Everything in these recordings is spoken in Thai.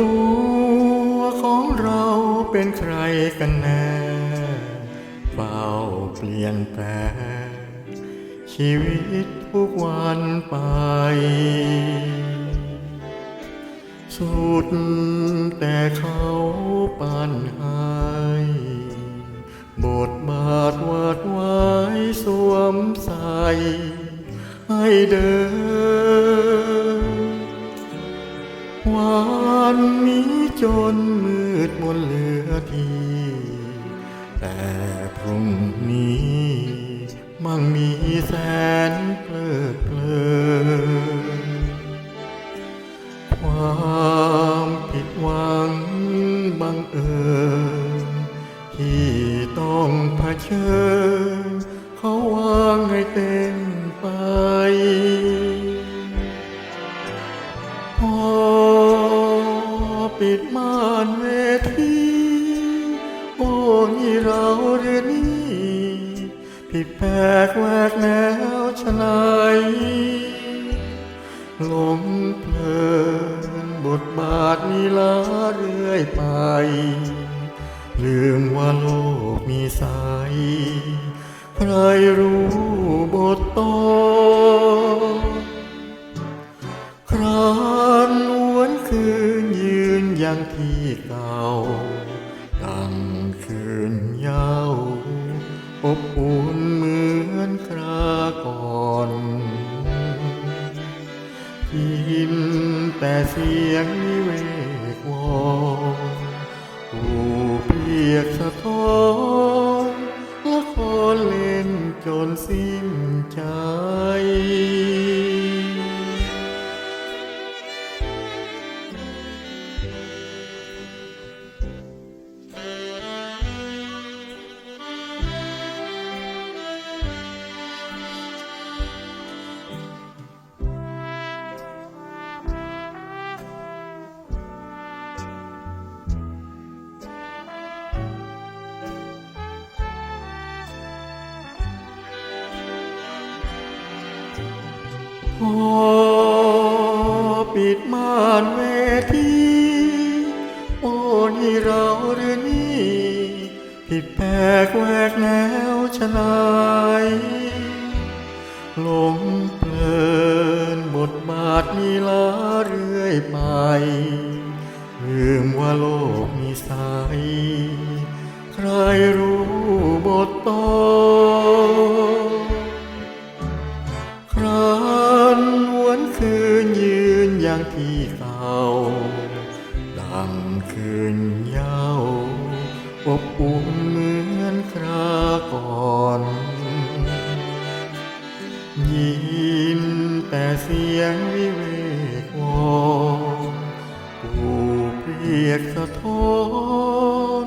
ตัวของเราเป็นใครกันแน่เฝ้าเปลี่ยนแปลงชีวิตทุกวันไป สุดแต่เขาปันให้บทบาทวาดไว้สวมใส่ให้เดินวั นนี้จนมืดมนเหลือที แต่พรุ่งนี้มั่งมีแสนเพลิดเพลินความผิดหวังบังเอิญที่ต้องเผชิญเขาวางให้เต็มไปพอ ปิดม่านเวทีโอ้นี่เราหรือนี่ผิดแปลกแหวกแนวชะไหนหลงเพลินบทบาทนีลาเรื่อยไป ลืมว่าโลกมีสาย ใครรู้บทตน ยังที่เก่าตั้งคืนยาวอบอุ่นเหมือนคราก่อนยินแต่เสียงนิเวกวอนผู้เปียกสะท้อนละครเล่นจนสิ้นใจ พอปิดม่านเวที โอ้นี่เราหรือนี่ผิดแปลกแวกแนวชะไหนหลงเพลินบทบาทนีลาเรื่อยไปลืมว่าโลกมีสาย ใครรู้บทตน ที่เก่าดังคืนยาวอบอุ่นเหมือนคราก่อนยินแต่เสียงวิเวกวอนผู้เปรียกสะท้อน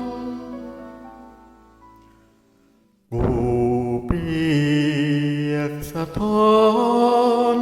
กูเปรียกสะท้อน